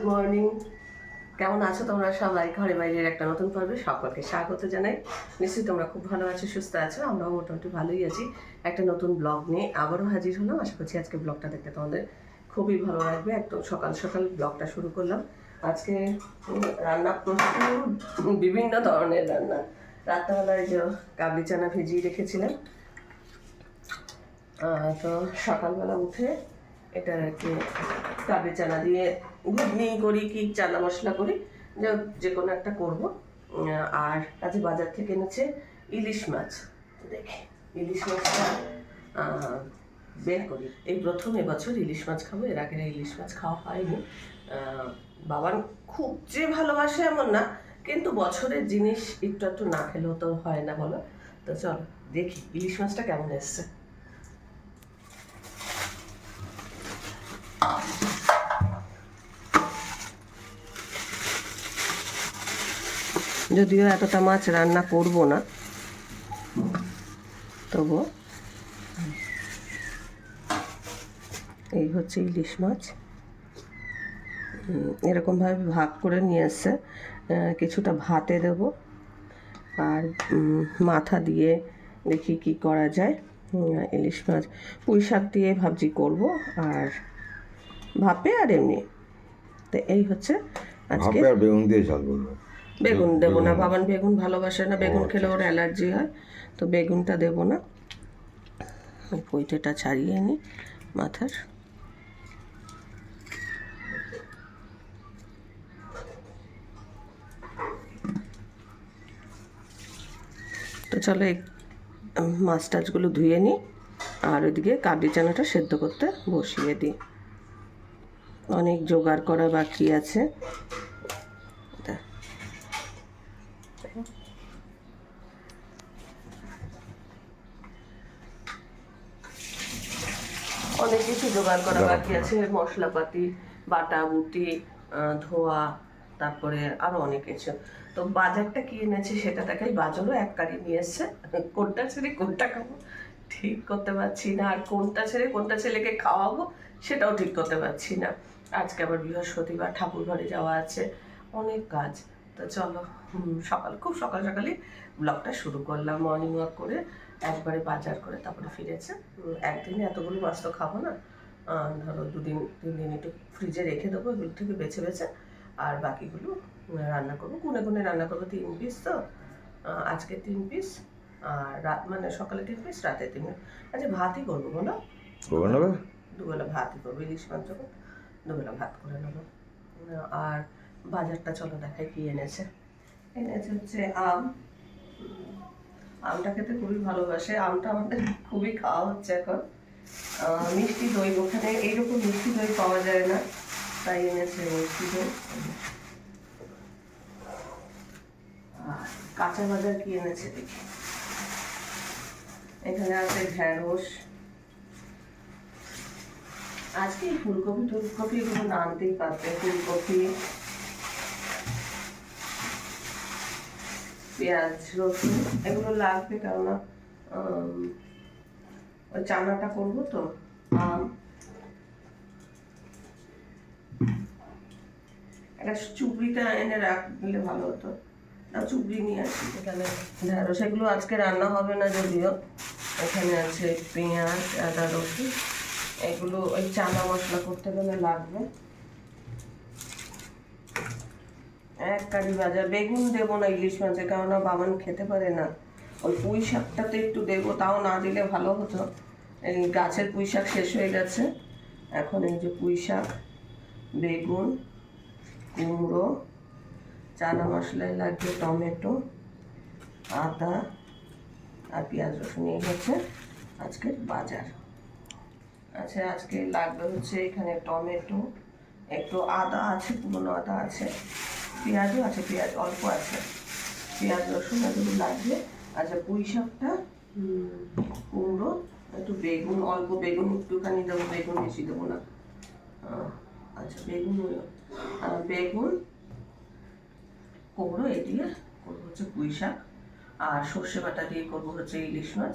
Good morning. কেমন আছো তোমরা সবাই? ঘরে বাইরের একটা নতুন পর্বে সকলকে স্বাগত জানাই। নিশ্চয়ই তোমরা খুব ভালো আছো, সুস্থ আছো, আমরাও মোটামুটি ভালোই আছি। একটা নতুন ব্লগ নিয়ে আবারও হাজির হলাম। আশা করছি আজকে ব্লগটা দেখতে তোমাদের খুবই ভালো লাগবে। একদম সকাল সকাল ব্লগটা শুরু করলাম। আজকে রান্না প্রচুর, বিভিন্ন ধরনের রান্না। রাত্রেবেলায় যে কাবলি চানা ভিজিয়ে রেখেছিলাম। তো সকালবেলা উঠে এটা আর কি কাবলি চানা দিয়ে ঘুগনি করি কি চানা মশলা করি যে কোনো একটা করব। আর আজ বাজার থেকে এনেছে ইলিশ মাছ, দেখি, ইলিশ মাছটা বের করি। এই প্রথম এবছর ইলিশ মাছ খাব, এর আগে ইলিশ মাছ খাওয়া হয়নি। বাবার খুব যে ভালোবাসে এমন না, কিন্তু বছরের জিনিস একটু একটু না খেলেও তো হয় না বলো। তো চলো, দেখি ইলিশ মাছটা কেমন এসছে। যদিও এতটা মাছ রান্না করব না, তবু এই হচ্ছে ইলিশ মাছ। এরকমভাবে ভাগ করে নিয়ে এসছে। কিছুটা ভাতে দেব আর মাথা দিয়ে দেখি কি করা যায়। ইলিশ মাছ পুঁই শাক দিয়ে ভাবছি করব আর ভাপে আর এমনি। তো এই হচ্ছে আজকে। আর বেগুন দিয়ে ঝাল করব। বেগুন দেবো না বাবান বেগুন ভালোবাসে না বেগুন খেলে ওর অ্যালার্জি হয় তো বেগুনটা দেবো না। ওই পৈতেটা ছাড়িয়ে নিই মাথার। তো চলো এই মাছ টাছগুলো ধুয়ে নিই আর ওইদিকে কাবলি চানাটা সেদ্ধ করতে বসিয়ে দিই। অনেক জোগাড় করা বাকি আছে। অনেক কিছু জোগাড় করা বাকি আছে। মশলাপাতি বাটা বুটি ধোয়া তারপরে আরও অনেক কিছু। তো বাজারটা কি এনেছে সেটা দেখাই বাজারও এক কারি নিয়ে এসছে। কোনটা ছেড়ে কোনটা খাব ঠিক করতে পারছি না। আর কোনটা ছেড়ে কোনটা ছেলেকে খাওয়াবো সেটাও ঠিক করতে পারছি না। আজকে আবার বৃহস্পতিবার ঠাকুর ঘরে যাওয়া আছে। অনেক কাজ। তো চলো সকাল খুব সকাল সকালই ব্লগটা শুরু করলাম। মর্নিং ওয়াক করে একবারে বাজার করে তারপরে ফিরেছে। একদিনে এতগুলো মাছ তো খাব না ধরো দুদিন তিন দিন একটু ফ্রিজে রেখে দেবো এগুলো থেকে বেছে বেছে আর বাকিগুলো রান্না করব। কোনে কোনে রান্না করব তিন পিস তো আজকে তিন পিস আর রাত মানে সকালে তিন পিস রাতে তিন পিস আচ্ছা ভাতই করব বলো? নেবে দুবেলা ভাতই করব ইলিশ মাছ যখন দুবেলা ভাত করে নেব। আর বাজারটা চলো দেখাই কি এনেছে। এনেছে হচ্ছে আম আমটা খেতে খুবই ভালোবাসে। আমটা আমাদের খুবই খাওয়া হচ্ছে এখন। মিষ্টি দই, ওখানে এইরকম মিষ্টি দই পাওয়া যায় না। তাই এনেছে মিষ্টি দই। কাঁচা বাজার কি এনেছে দেখি। এখানে আছে ঢেঁড়স আজকে ফুলকপি টুলকপি এগুলো আনতেই পারতে ফুলকপি। পেঁয়াজ, রসুন, এগুলো লাগবে কেননা ওই চানাটা করব তো একটা চুবড়িটা এনে রাখলে ভালো হতো। না, চুবড়ি নিয়ে আসি এখানে ঢেঁড়স, সেগুলো আজকে রান্না হবে না যদিও। এখানে আছে পেঁয়াজ, আদা, রসুন। এগুলো ওই চানা মশলা করতে গেলে লাগবে। এক কারি ভাজা বেগুন দেবো না ইলিশ মাছে কেননা বাবান খেতে পারে না। ওই পুঁই শাকটাতে একটু দেবো, তাও না দিলে ভালো হতো। এই গাছের পুঁই শাক শেষ হয়ে গেছে। এখন এই যে পুঁই শাক, বেগুন, কুমড়ো, চানা মশলায় লাগবে টমেটো, আদা আর পেঁয়াজ রসুন এই হচ্ছে আজকের বাজার। আচ্ছা আজকে লাগবে হচ্ছে এখানে টমেটো। একটু আদা আছে, পুরনো আদা আছে। পেঁয়াজও আছে পেঁয়াজ অল্প আছে। পেঁয়াজ রসুন এগুলো লাগবে। আচ্ছা পুঁই শাকটা কুমড়ো একটু বেগুন অল্প বেগুন একটুখানি দেবো বেগুন বেশি দেবো না। আচ্ছা বেগুন বেগুন কুমড়ো এই দিয়ে করব হচ্ছে পুঁই শাক। আর সর্ষে বাটা দিয়ে করব হচ্ছে ইলিশ মাছ।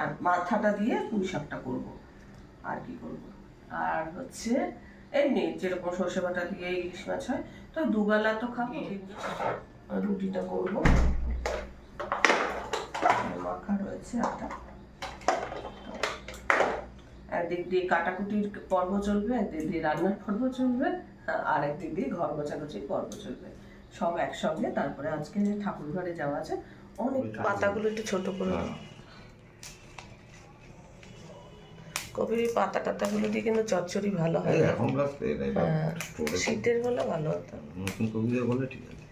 আর মাথাটা দিয়ে পুঁই শাকটা করব। আর কি করব? আর হচ্ছে এমনি যেরকম সর্ষে বাটা দিয়ে ইলিশ মাছ হয় তো দুবেলা তো খাব আর রুটিটা করব। মাখা রয়েছে আটা। একদিক দিয়ে কাটাকুটির পর্ব চলবে একদিক দিয়ে রান্নার পর্ব চলবে আর একদিক দিয়ে ঘর গোছাগুছির পর্ব চলবে। সব একসঙ্গে তারপরে আজকে ঠাকুর ঘরে যাওয়া আছে অনেক পাতাগুলো একটু ছোট করে দাও। কপির এই পাতা টাতাগুলো দিয়ে কিন্তু চচ্চড়ি ভালো হয়। এই এখন রাস্তে এটাই হ্যাঁ, শীতের হলে ভালো হতো। নতুন কবিদের বলে ঠিক আছে।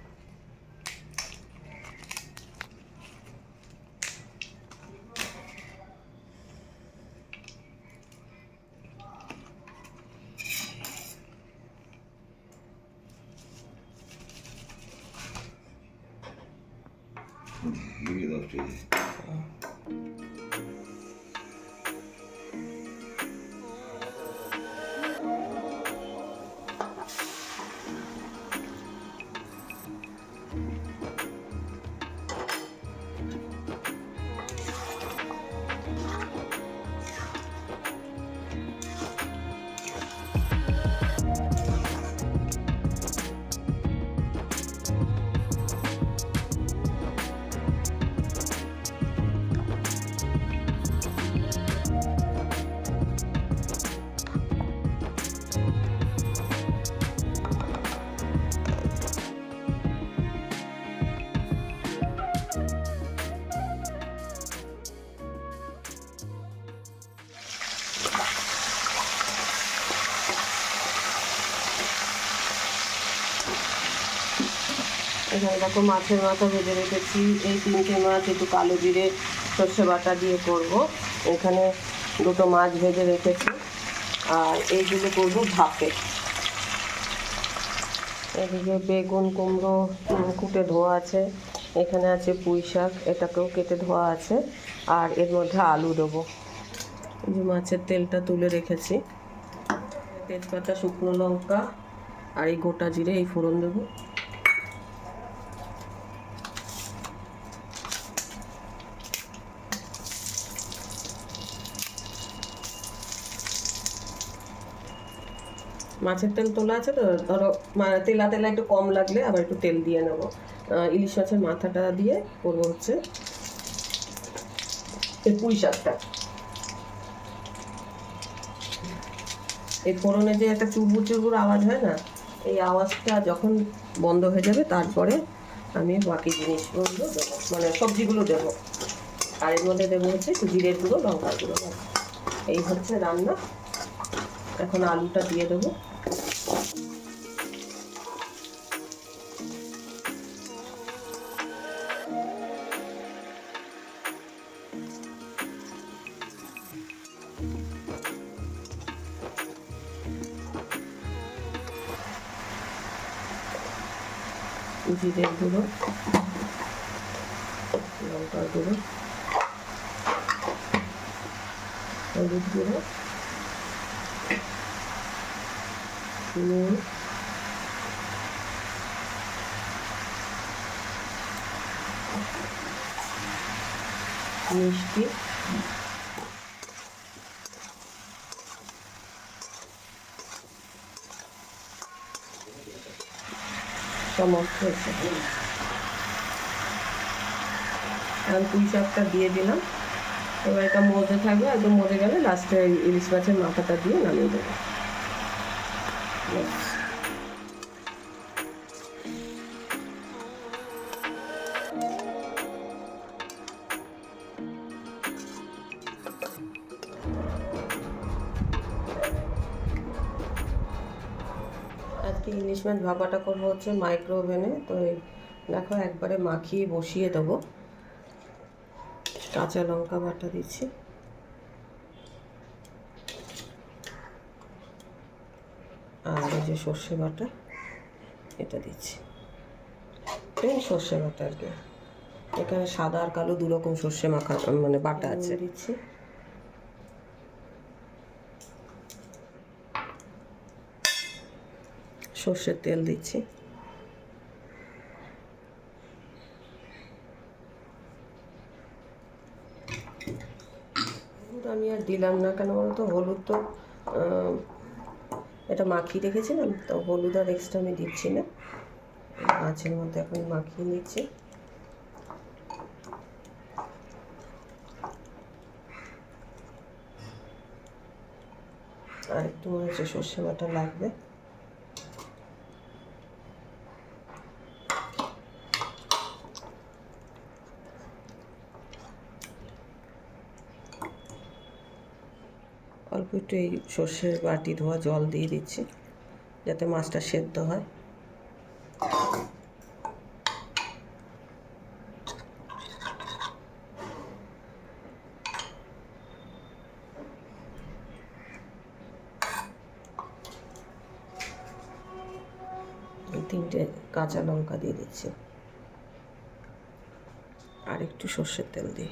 দিয়ে দাও ঠিক আছে দেখো, মাছের মাথা ভেজে রেখেছি। এই তিনটে মাছ একটু কালো জিরে, সর্ষে বাটা দিয়ে করব। এখানে দুটো মাছ ভেজে রেখেছি। আর এইগুলো করব ভাপে। এদিকে বেগুন কুমড়ো কুটে ধোয়া আছে। এখানে আছে পুঁই শাক, এটাকেও কেটে ধোয়া আছে। আর এর মধ্যে আলু দেবো। যে মাছের তেলটা তুলে রেখেছি। তেজপাতা, শুকনো লঙ্কা, আর এই গোটা জিরে এই ফোড়ন দেবো। মাছের তেল তোলা আছে তো, ধরো তেলা তেলা একটু কম লাগলে আবার একটু তেল দিয়ে নেব। ইলিশ মাছের মাথাটা দিয়ে করব হচ্ছে এই পুঁই শাকটা। এই ফোড়নে যে একটা চুরবুর চুরবুর আওয়াজ হয় না, এই আওয়াজটা যখন বন্ধ হয়ে যাবে, তারপরে আমি বাকি জিনিসগুলো দেবো মানে সবজিগুলো দেবো। আর এর মধ্যে দেবো হচ্ছে জিরের গুঁড়ো, লঙ্কার গুঁড়ো। এই হচ্ছে রান্না। এখন আলুটা দিয়ে দেবো। জিরের গুঁড়ো লঙ্কার গুঁড়ো হলুদ গুঁড়ো নুন মিষ্টি সমস্ত এসে এখন পুঁই শাকটা দিয়ে দিলাম। এবার এটা মজে থাকবে, একদম মজে গেলে লাস্টে ইলিশ মাছের মাথাটা দিয়ে নামিয়ে দেবো। ইলিশ মাছ ভাপাটা করব হচ্ছে মাইক্রো ওভেনে তো এই দেখো একবারে মাখিয়ে বসিয়ে দেবো। কাঁচা লঙ্কা বাটা দিচ্ছি। আর এই যে সর্ষে বাটা এটা দিচ্ছি। এই সর্ষে বাটা আর কি। এখানে সাদা আর কালো দু রকম সর্ষে মাখা মানে বাটা আছে। দিচ্ছি। সর্ষের তেল দিচ্ছি। আমি আর দিলাম না কেন বলতো হলুদ তো এটা মাখিয়ে রেখেছিলাম, তো হলুদ আর এক্সট্রা আমি দিচ্ছি না। মাছের মধ্যে এখন মাখিয়ে নিচ্ছি। আর একটু মনে হচ্ছে সর্ষে বাটা লাগবে অল্প একটু এই সর্ষের বাটি ধোয়া জল দিয়ে দিচ্ছি, যাতে মাছটা সেদ্ধ হয়। তিনটে কাঁচা লঙ্কা দিয়ে দিচ্ছি, আর একটু সর্ষের তেল দিই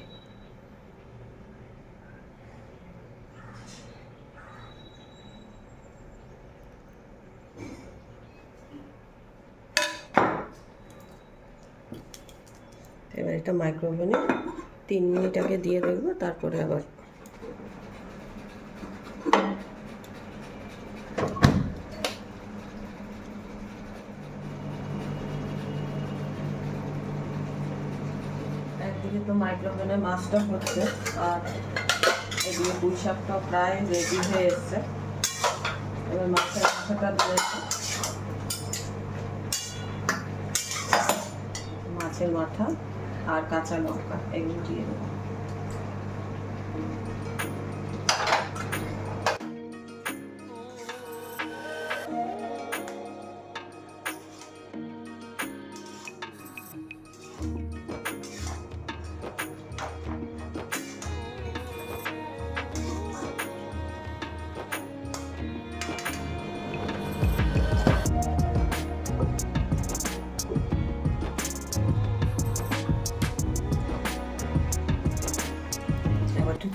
এটা মাইক্রোওভেনে তিন মিনিট আগে দিয়ে দেখব, তারপরে আবার। তো মাইক্রোওভেনে মাছটা হচ্ছে, আর এদিকে পুঁই প্রায় রেডি হয়ে এসছে। এবার মাছের মাথাটা মাছের মাথা আর কাঁচা লঙ্কা এগুলো দিয়ে দেবো।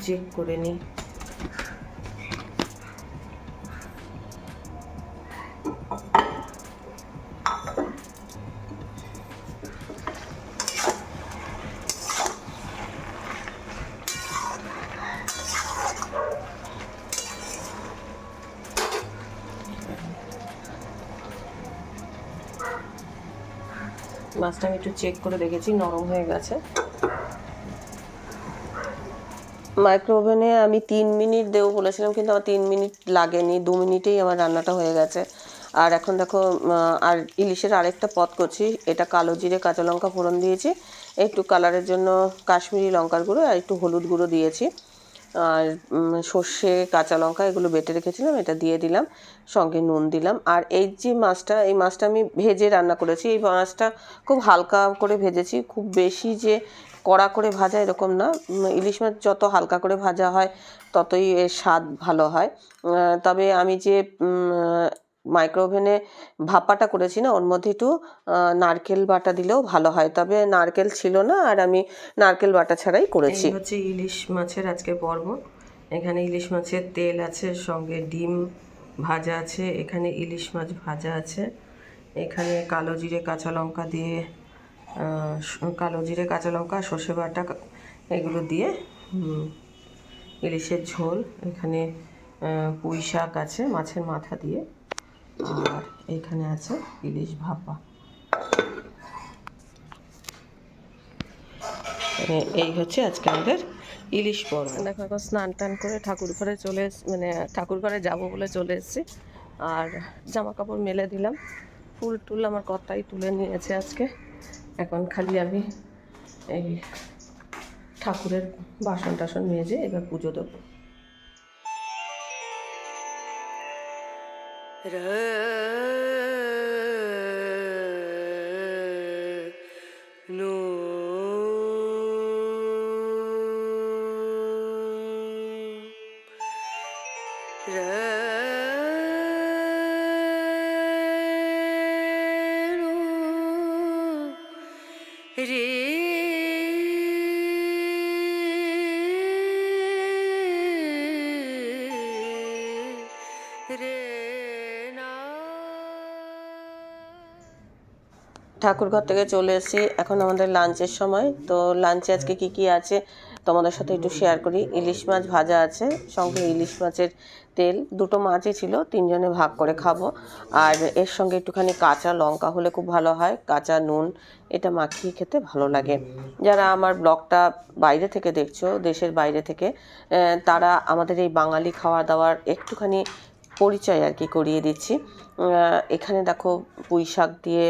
চেক করে নিই মাছটা আমি একটু চেক করে দেখেছি নরম হয়ে গেছে। মাইক্রো ওভেনে আমি তিন মিনিট দেবো বলেছিলাম, কিন্তু আমার তিন মিনিট লাগেনি, দু মিনিটেই আমার রান্নাটা হয়ে গেছে। আর এখন দেখো আর ইলিশের আরেকটা পদ করছি, এটা কালো জিরে, কাঁচা লঙ্কা ফোড়ন দিয়েছি, একটু কালারের জন্য কাশ্মীরি লঙ্কার গুঁড়ো আর একটু হলুদ গুঁড়ো দিয়েছি। আর সর্ষে, কাঁচা লঙ্কা এগুলো বেটে রেখেছিলাম, এটা দিয়ে দিলাম, সঙ্গে নুন দিলাম। আর এই যে মাছটা, এই মাছটা আমি ভেজে রান্না করেছি, এই মাছটা খুব হালকা করে ভেজেছি, খুব বেশি যে কড়া করে ভাজা এরকম না। ইলিশ মাছ যত হালকা করে ভাজা হয়, ততই এর স্বাদ ভালো হয়। তবে আমি যে মাইক্রো ওভেনে ভাপাটা করেছি না, ওর মধ্যে একটু নারকেল বাটা দিলেও ভালো হয়। তবে নারকেল ছিল না, আর আমি নারকেল বাটা ছাড়াই করেছি। হচ্ছে ইলিশ মাছের আজকে পর্ব। এখানে ইলিশ মাছের তেল আছে, সঙ্গে ডিম ভাজা আছে, এখানে ইলিশ মাছ ভাজা আছে। এখানে কালো জিরে, কাঁচা লঙ্কা দিয়ে কালো জিরে, কাঁচা লঙ্কা, সর্ষে বাটা, এগুলো দিয়ে ইলিশের ঝোল, এখানে পুঁই শাক আছে মাছের মাথা দিয়ে, আর এখানে আছে ইলিশ ভাপা। এ- এই হচ্ছে আজকে আমাদের ইলিশ পর্ব। দেখো, এখন স্নান টান করে ঠাকুর ঘরে চলে মানে ঠাকুর ঘরে যাব বলে চলে এসেছি। আর জামা কাপড় মেলে দিলাম। ফুল টুল আমার কর্তাই তুলে নিয়েছে আজকে। এখন খালি আমি এই ঠাকুরের বাসন টাসন মেজে এবার পুজো দেব। no ঠাকুরঘর থেকে চলে এসেছি এখন আমাদের লাঞ্চের সময়। তো লাঞ্চে আজকে কি কি আছে তোমাদের সাথে একটু শেয়ার করি। ইলিশ মাছ ভাজা আছে, সঙ্গে ইলিশ মাছের তেল। দুটো মাছই ছিল, তিনজনে ভাগ করে খাব। আর এর সঙ্গে একটুখানি কাঁচা লঙ্কা হলে খুব ভালো হয়, কাঁচা নুন, এটা মাখিয়ে খেতে ভালো লাগে। যারা আমার ব্লগটা বাইরে থেকে দেখছ, দেশের বাইরে থেকে তারা আমাদের এই বাঙালি খাওয়া দাওয়ার একটুখানি পরিচয় আর কি করিয়ে দিচ্ছি। এখানে দেখো পুঁই শাক দিয়ে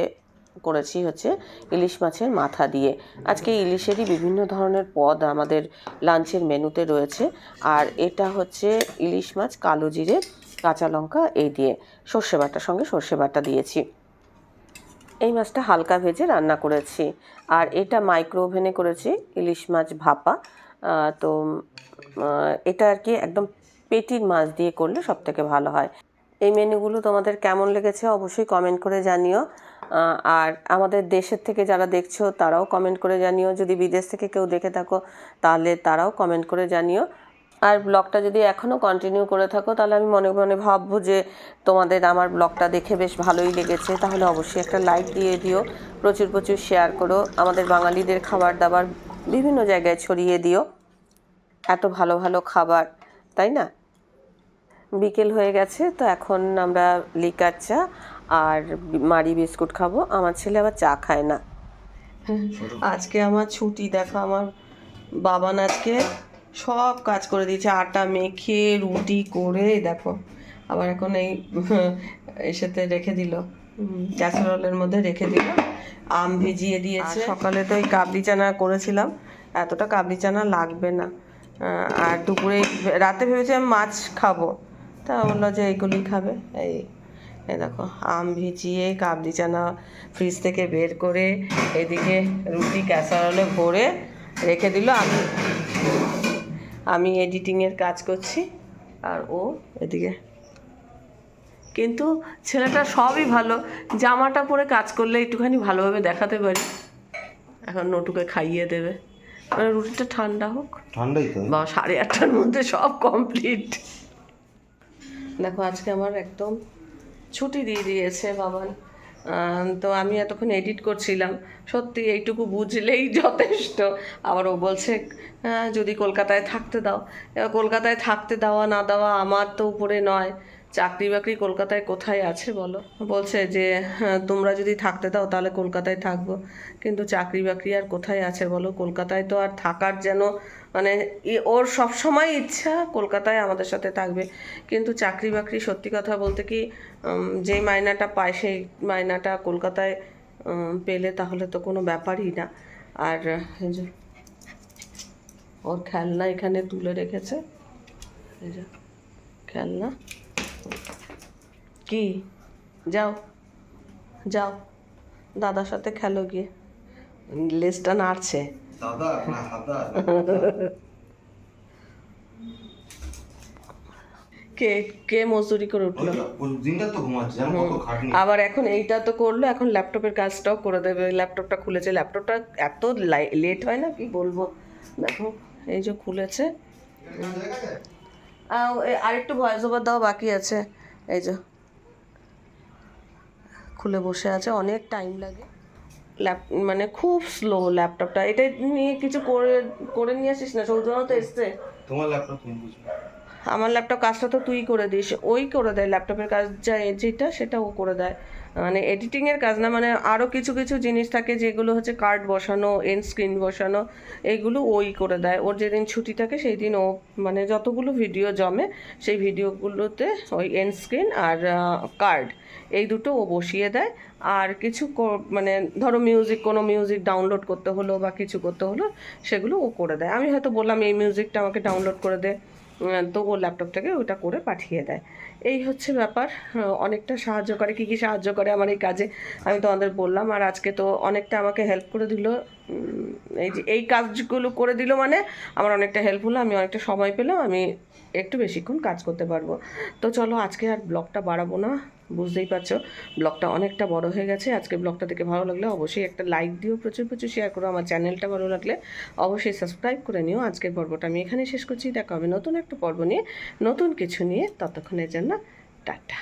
করেছি হচ্ছে ইলিশ মাছের মাথা দিয়ে। আজকে ইলিশেরই বিভিন্ন ধরনের পদ আমাদের লাঞ্চের মেনুতে রয়েছে। আর এটা হচ্ছে ইলিশ মাছ, কালো জিরে, কাঁচা লঙ্কা, এই দিয়ে সর্ষে বাটার সঙ্গে সর্ষে বাটা দিয়েছি। এই মাছটা হালকা ভেজে রান্না করেছি। আর এটা মাইক্রো ওভেনে করেছি ইলিশ মাছ ভাপা। তো এটা আর কি একদম পেটির মাছ দিয়ে করলে সব থেকে ভালো হয়। এই মেনুগুলো তোমাদের কেমন লেগেছে অবশ্যই কমেন্ট করে জানিও। আর আমাদের দেশের থেকে যারা দেখছ, তারাও কমেন্ট করে জানিও। যদি বিদেশ থেকে কেউ দেখে থাকো, তাহলে তারাও কমেন্ট করে জানিও। আর ব্লগটা যদি এখনও কন্টিনিউ করে থাকো, তাহলে আমি মনে মনে ভাববো যে তোমাদের আমার ব্লগটা দেখে বেশ ভালোই লেগেছে। তাহলে অবশ্যই একটা লাইক দিয়ে দিও, প্রচুর প্রচুর শেয়ার করো। আমাদের বাঙালিদের খাবার দাবার বিভিন্ন জায়গায় ছড়িয়ে দিও। এত ভালো ভালো খাবার। তাই না? বিকেল হয়ে গেছে তো এখন আমরা লিকার চা আর মারি বিস্কুট খাব। আমার ছেলে আবার চা খায় না। আজকে আমার ছুটি দেখো আমার বাবান আজকে সব কাজ করে দিয়েছে। আটা মেখে রুটি করে দেখো। আবার এখন এই এসেতে রেখে দিল। ক্যাসারোলের মধ্যে রেখে দিল। আম ভিজিয়ে দিয়েছে। সকালে তো এই কাবলি চানা করেছিলাম। এতটা কাবলি চানা লাগবে না। আর দুপুরে রাতে ভেবেছিলাম মাছ খাব। তা বলল যে এইগুলি খাবে। এই এই দেখো, আম ভিজিয়ে কাবলি চানা ফ্রিজ থেকে বের করে এদিকে রুটি ক্যাসারোলে ভরে রেখে দিল আমি। আমি এডিটিংয়ের কাজ করছি, আর ও এদিকে। কিন্তু ছেলেটা সবই ভালো, জামাটা পরে কাজ করলে একটুখানি ভালোভাবে দেখাতে পারি। এখন নটুকে খাইয়ে দেবে। রুটিটা ঠান্ডা হোক। ঠান্ডাই তো। বা সাড়ে আটটার মধ্যে সব কমপ্লিট। দেখো আজকে আমার একদম ছুটি দিয়ে দিয়েছে বাবান। তো আমি এতক্ষণ এডিট করছিলাম। সত্যি এইটুকু বুঝলেই যথেষ্ট। আবার ও বলছে "আহ, যদি কলকাতায় থাকতে দাও। কলকাতায় থাকতে দেওয়া না দেওয়া আমার তো উপরে নয়। চাকরি বাকরি কলকাতায় কোথায় আছে বলো? বলছে যে হ্যাঁ, তোমরা যদি থাকতে দাও তাহলে কলকাতায় থাকব। কিন্তু চাকরি বাকরি আর কোথায় আছে বলো? কলকাতায় তো আর থাকার যেন মানে ওর সব সময় ইচ্ছা কলকাতায় আমাদের সাথে থাকবে। কিন্তু চাকরি বাকরি সত্যি কথা বলতে কি যেই মায়নাটা পায় সেই মায়নাটা কলকাতায় পেলে তাহলে তো কোনো ব্যাপারই না। আর ওর খেলনা এখানে তুলে রেখেছে। খেলনা। কি? যাও যাও। দাদার সাথে খেলো গিয়ে। লেজটা নাড়ছে। কে কে মজদুরি করে উঠল? আবার এখন এইটা তো করল এখন ল্যাপটপের কাজটাও করে দেবে। ল্যাপটপটা খুলেছে ল্যাপটপটা এত লেট হয় না কি বলব? দেখো এই যে খুলেছে। আরেকটু ভয়েস ওভার দেওয়া বাকি আছে। এই যে। খুলে বসে আছে অনেক টাইম লাগে। ল্যাপ মানে খুব স্লো ল্যাপটপটা এটা নিয়ে কিছু করে করে নিয়ে আসিস না? সৌজন্য তো এসছে। তোমার ল্যাপটপ আমার ল্যাপটপ কাজটা তো তুই করে দিস। ওই করে দেয় ল্যাপটপের কাজ যা যেটা সেটা ও করে দেয়। মানে এডিটিংয়ের কাজ না মানে আরও কিছু কিছু জিনিস থাকে যেগুলো হচ্ছে কার্ড বসানো এন্ড স্ক্রিন বসানো এইগুলো ওই করে দেয়। ওর যেদিন ছুটি থাকে সেই দিন ও মানে যতগুলো ভিডিও জমে সেই ভিডিওগুলোতে ওই এন্ড স্ক্রিন আর কার্ড এই দুটো ও বসিয়ে দেয়। আর কিছু মানে ধরো মিউজিক কোনো মিউজিক ডাউনলোড করতে হলো বা কিছু করতে হলো, সেগুলো ও করে দেয়। আমি হয়তো বললাম এই মিউজিকটা আমাকে ডাউনলোড করে দে। তো ও ল্যাপটপ থেকে ওটা করে পাঠিয়ে দেয়। এই হচ্ছে ব্যাপার। অনেকটা সাহায্য করে। কী কী সাহায্য করে আমার এই কাজে? আমি তোমাদের বললাম। আর আজকে তো অনেকটা আমাকে হেল্প করে দিল। এই যে এই কাজগুলো করে দিল মানে আমার অনেকটা হেল্প হলো। আমি অনেকটা সময় পেলাম। আমি একটু বেশিক্ষণ কাজ করতে পারব। তো চলো আজকে আর ব্লগটা বাড়াবো না, বুঝতেই পারছ। ব্লগটা অনেকটা বড় হয়ে গেছে, আজকে ব্লগটা দেখে ভালো লাগলে অবশ্যই একটা লাইক দিও, প্রচুর প্রচুর শেয়ার করো, আমার চ্যানেলটা ভালো লাগলে অবশ্যই সাবস্ক্রাইব করে নিও। আজকের পর্বটা আমি এখানে শেষ করছি, দেখা হবে নতুন একটা পর্ব নিয়ে, নতুন কিছু নিয়ে, ততক্ষণের জন্য টাটা।